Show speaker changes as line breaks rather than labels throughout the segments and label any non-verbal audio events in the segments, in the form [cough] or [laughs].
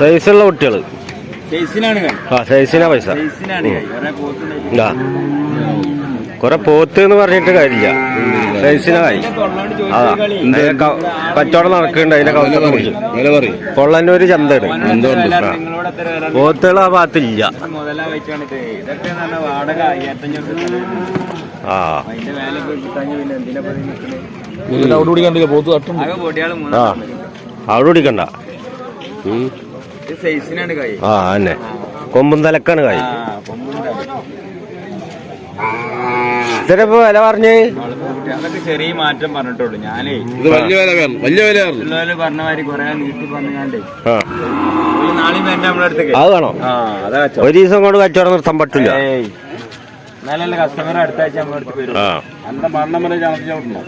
സൈസുള്ള
കുട്ടികൾ.
ആ സൈസിനാ പൈസ.
കൊറ ഒരേ
ആ. പോത്ത് എന്ന് പറഞ്ഞിട്ട് കാര്യമില്ല. സൈസിനായി അതാ കച്ചവടം നടക്കുന്നുണ്ട്. അതിന്റെ
വില പറയും
കൊള്ളന്നൂര് ചന്തയാണ് പോത്തുകൾ ആ. ഭാഗത്തില്ല. ആ
അവിടെ കൂടി
ആ തന്നെ കൊമ്പും തലക്കാണ് കായ്.
ആ കൊമ്പുണ്ടാവും
ഇത്ര വില പറഞ്ഞേ?
ചെറിയ മാറ്റം പറഞ്ഞിട്ടുള്ളൂ. ഞാനേ
ഇത് വലിയ വില വലിയ വില
പറഞ്ഞ. മാതിരി കൊറേ നീട്ടി പറഞ്ഞാണ്ടേ
അത് വേണോ? ഒരു ദിവസം കൊണ്ട് കച്ചവടം നിർത്താൻ പറ്റില്ല.
ഏയ്. കസ്റ്റമർ അടുത്ത ആഴ്ച നമ്മുടെ അടുത്ത് വരും.
ആ.
അന്ന മണ്ണം വരെ ചമച്ച് ചവിട്ടുണ്ടോ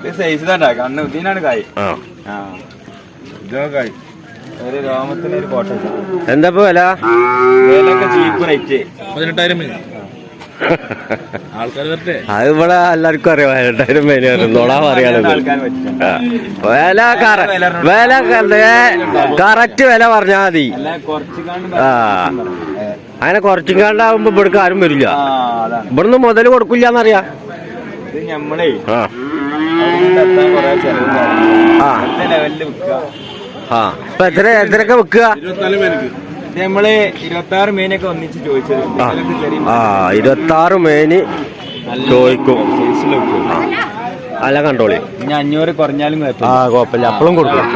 ഇത് സൈസ് തന്നെ കണ്ണ് ഇതിനാണ് കായ്.
ആ.
ഇതോ കായ്.
എന്താ ഇപ്പൊ വില?
വിലയൊക്കെ ചീപ്പ് റേറ്റ്
പതിനെട്ടായിരം മതി ആൾക്കാർ വരട്ടെ.
അത് ഇവിടെ എല്ലാവർക്കും അറിയാം പതിനെട്ടായിരം പേര് നോടാ
പറയാണ്
വില വില കറക്റ്റ് വില പറഞ്ഞാ മതി. ആ. അങ്ങനെ കുറച്ചും കണ്ടാവുമ്പോ ഇവിടേക്ക് ആരും വരില്ല.
ആ അതാണ്.
ഇവിടുന്ന് മുതൽ കൊടുക്കില്ല എന്നറിയാം ആ. ആ. ഇപ്പൊ എത്ര എത്രയൊക്കെ വെക്കുക
നമ്മൾ ഇരുപത്തി ആറ് മീനൊക്കെ ഒന്നിച്ച് ചോദിച്ചത്.
ആ. ഇരുപത്തി ആറ് മേനി ചോദിക്കും. അല്ല കണ്ടോളി.
ഇനി അഞ്ഞൂറ് കുറഞ്ഞാലും
ആ
കുഴപ്പമില്ല.
അപ്പളും കൊടുക്കും.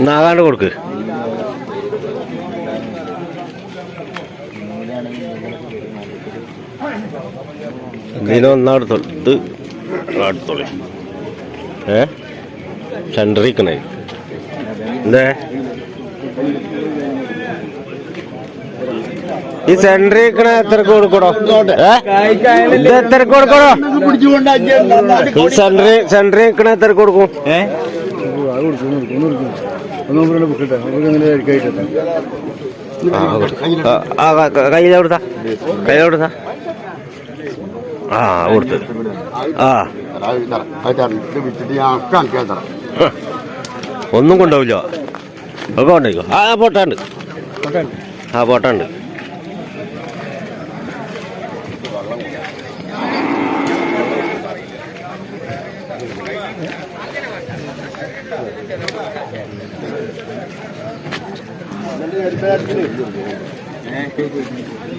നാഗാണ്ട് കൊടുക്ക്. ഇതിന് ഒന്നാടുത്തോളൂ ഇത് അടുത്തോളി ഏ? സെന്ററിക്കണേ എന്തേ? ഈ സെന്ററിക്കണ എത്രക്ക് കൊടുക്കണോ ഇത് എത്രക്ക് കൊടുക്കണോ ഈ സെന്ററി നിൽക്കണ എത്രക്ക് കൊടുക്കും? ആ, കൊടുക്ക്. ആ, കൊടുത്ത് ആ. ഒന്നും കൊണ്ടാവില്ല ഒക്കെ ഉണ്ടോ ആ പോട്ടാണ്ട്. ആ പോട്ടാണ്ട്.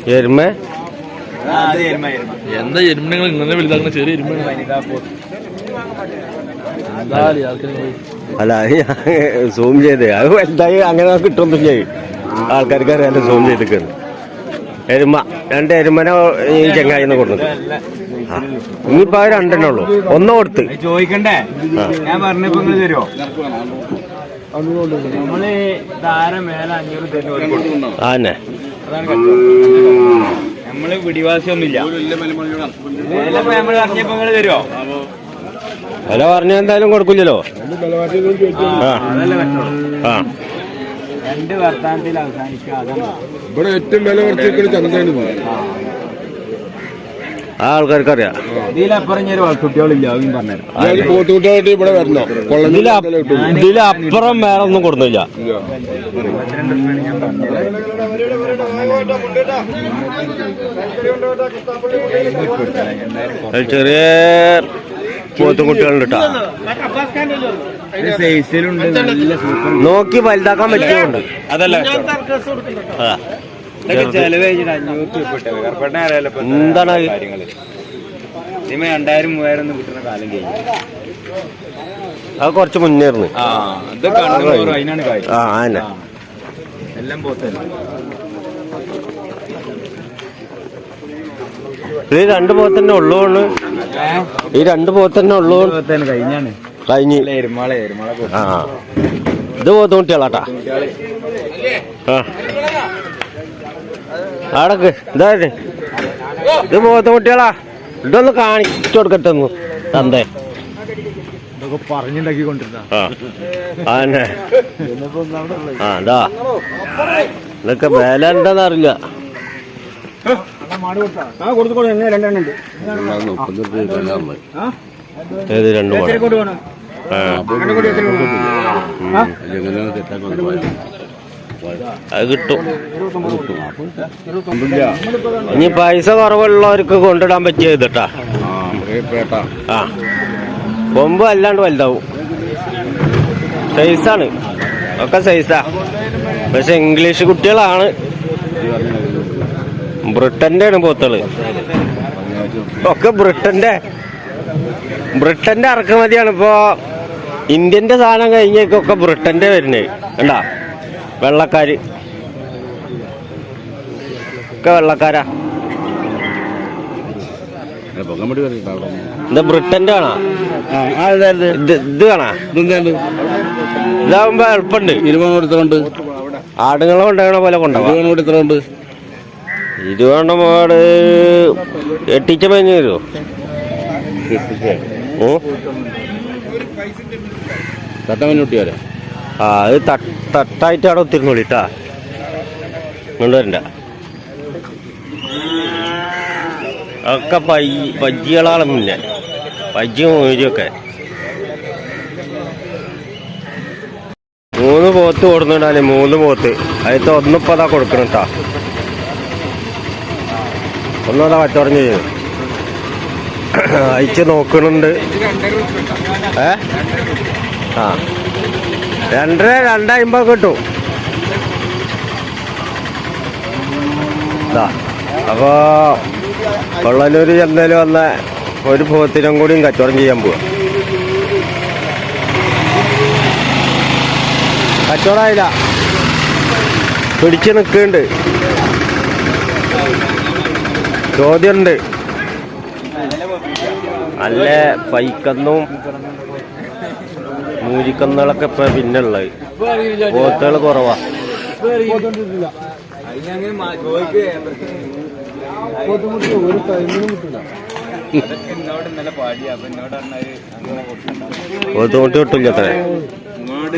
എരുമ?
ആ, അത് എരുമ, നിങ്ങൾ
എന്താ ഇങ്ങനെ വലുതാക്കുന്ന ചെറിയ
എരുമ.
എന്താ
അല്ല സൂം ചെയ്തേ. അത് വലുതായി അങ്ങനെ കിട്ടുമൊന്നും ചെയ്യും ആൾക്കാർക്ക് അറിയാതെ സൂം ചെയ്തിരിക്കുന്നു. എരുമ രണ്ട് എരുമനെ ഈ ചെങ്ങായിന്ന് കൊടുത്തു
നല്ല
ആ ഇനിയിപ്പോ അത് രണ്ടെണ്ണേ ഒന്നോ ഒന്ന് കൊടുത്ത്.
ചോദിക്കണ്ടേ? ഞാൻ പറഞ്ഞപ്പോ നിങ്ങൾ തരുമോ നമ്മൾ നമ്മൾ പിടിവാസിയൊന്നുമില്ല തരുമോ
വില പറഞ്ഞ എന്തായാലും കൊടുക്കില്ലല്ലോ. ആ.
രണ്ട് വർത്താനത്തിൽ അവസാനിക്കാതെ
ഇവിടെ ഏറ്റവും വില കുറച്ച് ചന്തയാണ്
ആ ആൾക്കാർക്ക് അറിയാം
ഇതിലപ്പുറം ഞാൻ ഒരു കുട്ടികളില്ല അതും
പോത്തുകുട്ടിയായിട്ട് ഇവിടെ വരണോ?
ഇതില ഇതിലപ്പുറം വേറെ ഒന്നും കൊടുത്തില്ല ചെറിയ നോക്കി വലുതാക്കാൻ പറ്റുന്നുണ്ട്
അതല്ലേ?
അതാ. എന്താണ്?
രണ്ടായിരം മൂവായിരം കിട്ടുന്ന കാലം കഴിഞ്ഞു.
അത് കുറച്ച് മുന്നേറുന്നു
ആ എല്ലാം പോത്തല്ല
ഇത് രണ്ട് പോത്തന്നെ ഈ രണ്ട് പോത്തന്നെ ഉള്ളൂ.
പോത്തന്നെ കഴിഞ്ഞാണ്.
കഴിഞ്ഞ്. ആ. ഇത് പോത്തുകുട്ടികളാട്ടാ ആ. ആടക്ക് ഇതാ ഇത്. പോത്ത് കുട്ടികളാ. ഇതൊന്ന് കാണിച്ചു കൊടുക്കട്ടെ ഒന്ന് തന്തേ.
ഇതൊക്കെ പറഞ്ഞുണ്ടാക്കി കൊണ്ടിരുന്ന
ആ ഇതൊക്കെ വില എന്താന്ന് അറിയില്ല. ഏത് രണ്ടു
കൂടി
അത് കിട്ടും. ഇനി പൈസ കുറവുള്ളവർക്ക് കൊണ്ടിടാൻ പറ്റിയ ഇതിട്ടാ. ആ. കൊമ്പ് അല്ലാണ്ട് വലുതാവും. സൈസാണ് ഒക്കെ സൈസാ പക്ഷെ ഇംഗ്ലീഷ് കുട്ടികളാണ്. ബ്രിട്ടന്റെ ആണ് പോത്തൾ ഒക്കെ ബ്രിട്ടന്റെ ബ്രിട്ടന്റെ ഇറക്കുമതിയാണ് ഇപ്പോ. ഇന്ത്യന്റെ സാധനം കഴിഞ്ഞേക്കൊക്കെ ബ്രിട്ടന്റെ വരുന്നത്. കണ്ടാ? വെള്ളക്കാര്. ഒക്കെ വെള്ളക്കാരാ. ഇത് ബ്രിട്ടന്റെ കാണാ? ഇത് കാണാ ഇതാവുമ്പോ എളുപ്പമുണ്ട്.
ഇരുപത്
ആടുകളെ കൊണ്ടുപോകണ പോലെ കൊണ്ടുപോകാം ഇരുപതെണ്ണം പാട് എട്ടിച്ച പതിനു തരുമോ ഓ
തട്ടമനുട്ടിയാലോ
ആ അത് തട്ട് തട്ടായിട്ട് അവിടെ ഒത്തിരുന്നോളിട്ടാ കൊണ്ടുവരണ്ട ഒക്കെ പയ്യ പജ്ജികളാണ് പജ്ജിയും മൂന്ന് പോത്ത് കൊടുത്തിട്ടാൽ മൂന്ന് പോത്ത്. അതിലത്തെ ഒന്നിപ്പോ അതാ കൊടുക്കണം കേട്ടാ ഒന്നതാ കച്ചവടം ചെയ്യുന്നു അയച്ച് നോക്കണുണ്ട്. ഏ? ആ. രണ്ടര രണ്ടായിമ്പോ കിട്ടും. ഇതാ അപ്പോ കൊള്ളനൂര് ചെന്നേൽ വന്ന ഒരു പോത്തിനും കൂടിയും കച്ചവടം ചെയ്യാൻ പോവാ. കച്ചവടമായില്ല പിടിച്ച് നിൽക്കുന്നുണ്ട്. ചോദ്യമുണ്ട്. നല്ല പൈക്കന്നും എന്നോട് പിന്നെ ഉള്ളത്.
കൊടുത്തിട്ടുണ്ടാവും
കുറവാ. മുട്ടി കിട്ടില്ല അത്ര.
ഇങ്ങോട്ട്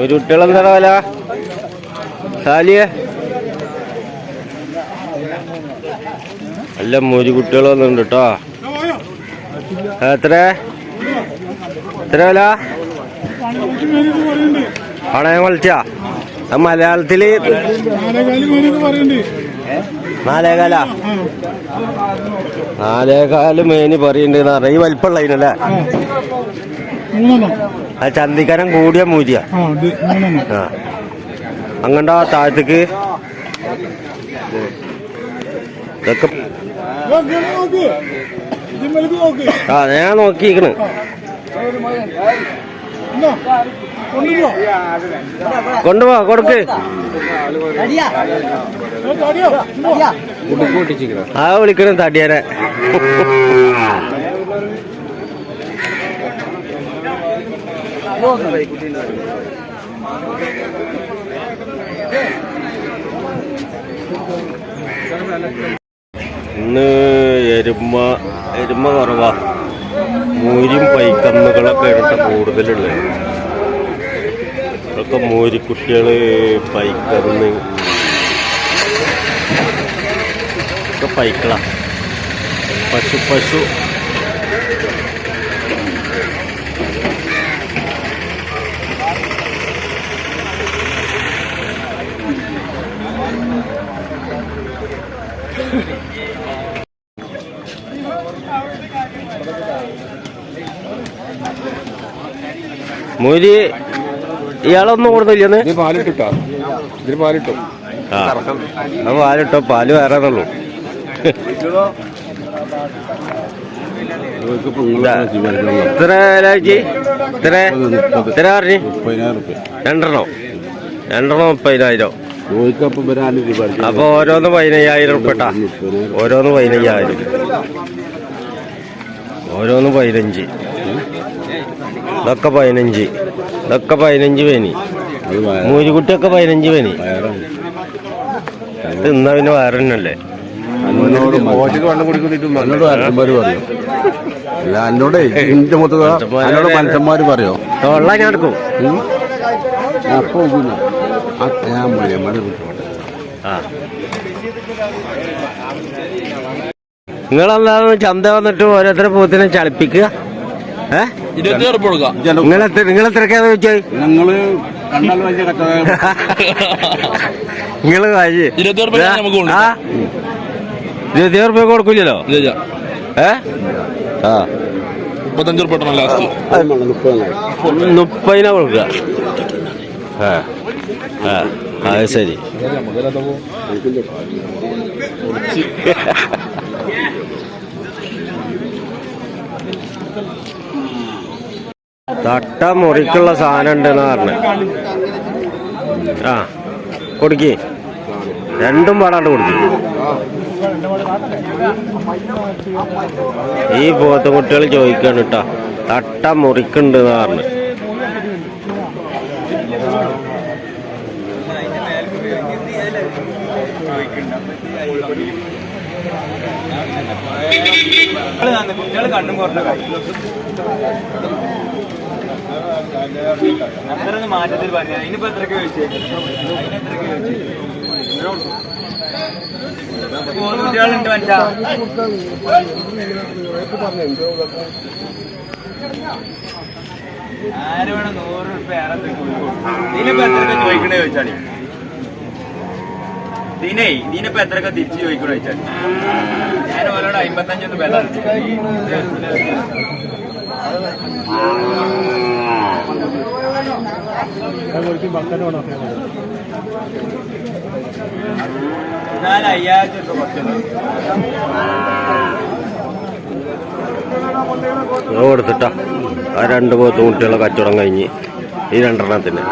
ഒരു കുട്ടികളും വില? സാലിയെ? അല്ല ഒരു കുട്ടികളൊന്നുണ്ട് കേട്ടോ എത്ര? എത്ര വില? പണയം കളിച്ച? മലയാളത്തിൽ നാലേകാല? നാലേകാൽ മേനി പറയുന്നുണ്ട് ഈ വലിപ്പമുള്ള അതിനല്ലേ? ആ ചന്തിക്കനം കൂടിയ മൂരിയ ആ അങ്ങണ്ട താഴത്തേക്ക്. ഇതൊക്കെ ആ ഞാൻ നോക്കിയിരിക്കണ്. കൊണ്ടുപോ കൊടുക്ക്. ആ വിളിക്കണം തടിയാനെ. ഇന്ന് എരുമ എരുമ കുറവാ. മൂരിയും പൈക്കന്നുകളൊക്കെ ഇരട്ട കൂടുതലുള്ളത്. ഇതൊക്കെ മൂരിക്കുട്ടികൾ പൈക്കന്ന് പൈക്കള. പശു പശു മൂരി ഇയാളൊന്നും കൊടുത്തില്ലെന്ന്?
ഇത് പാലിട്ടാ ഇതിന് പാലിട്ടു.
ആ. അത് പാലിട്ടോ പാൽ വേറെ ഉള്ളൂ. ഇതാ. ഇത്ര ഇത്ര പറഞ്ഞു? രണ്ടെണ്ണോ. രണ്ടെണ്ണം മുപ്പതിനായിരം. അപ്പൊ ഓരോന്ന് പതിനയ്യായിരം ഉൾപ്പെട്ടാ. ഓരോന്ന് പതിനയ്യായിരം. ഓരോന്ന് പതിനഞ്ച്. ഇതൊക്കെ പതിനഞ്ച്. ഇതൊക്കെ പതിനഞ്ച് പേനി. മൂരിക്കുട്ടിയൊക്കെ പതിനഞ്ച് പേനി. ഇത് ഇന്നാ പിന്നെ വേറെ തന്നെയല്ലേ?
എന്നോട് എന്നോട് മനുഷ്യന്മാര് പറയോ. അല്ല എന്നോടേ എന്റെ മൊത്തം എന്നോട് മനുഷ്യന്മാര് പറയോ?
തൊള്ള ഞാൻ എടുക്കും.
ഉം? ഞാൻ അപ്പൊ ആ, ഞാൻ മനുഷ്യന്മാരെ
ആ. നിങ്ങളെന്താന്ന് ചന്ത വന്നിട്ട് ഓരോരുത്തരെ പോത്തിനെ ചളിപ്പിക്കുക? നിങ്ങളെത്ര നിങ്ങളെത്രക്കാന്ന് വെച്ചാൽ
ഞങ്ങൾ [laughs]
നിങ്ങൾ കാശ്
ഇരുപത്തി
റുപ്യ കൊടുക്കില്ലല്ലോ ഏ? ആ.
മുപ്പത്തഞ്ച് ലാസ്റ്റ്.
മുപ്പതിനാ കൊടുക്കുക. ആ. ആ അത് ശരി. തട്ട മുറിക്കുള്ള സാധനം ഉണ്ടെന്ന് പറഞ്ഞു. ആ കൊടുക്കി. രണ്ടും പാടാണ്ട് കൊടുക്കി. ഈ പോത്തുകുട്ടികൾ ചോദിക്കാണ് കേട്ടോ. തട്ട മുറിക്കുണ്ട് എന്ന് പറഞ്ഞു
കുട്ടികൾ കണ്ണും കുറഞ്ഞ മാറ്റത്തിൽ പറഞ്ഞ ഇനിയിപ്പോ എത്രക്ക് ചോദിച്ചേ? അതിന് എത്രക്ക് ചോദിച്ചേ? കുട്ടികളുണ്ട് മനുഷ്യ. ആര് വേണം നൂറ് റുപ്യ ഇതിനിപ്പോ എത്രക്ക ചോദിക്കണേ ചോദിച്ചാടി. ദിനേ ഇതിനിപ്പോ എത്രക്ക തിരിച്ചു ചോദിക്കണോ ചോദിച്ചാടി. ഓരോട് അമ്പത്തഞ്ചൊന്ന് വില. ഞാൻ അയ്യായിരത്തി രൂപ
കൊടുത്തിട്ടാ ആ രണ്ട് പോത്ത് കുട്ടികളെ കച്ചവടം കഴിഞ്ഞ് ഈ രണ്ടെണ്ണത്തിന്.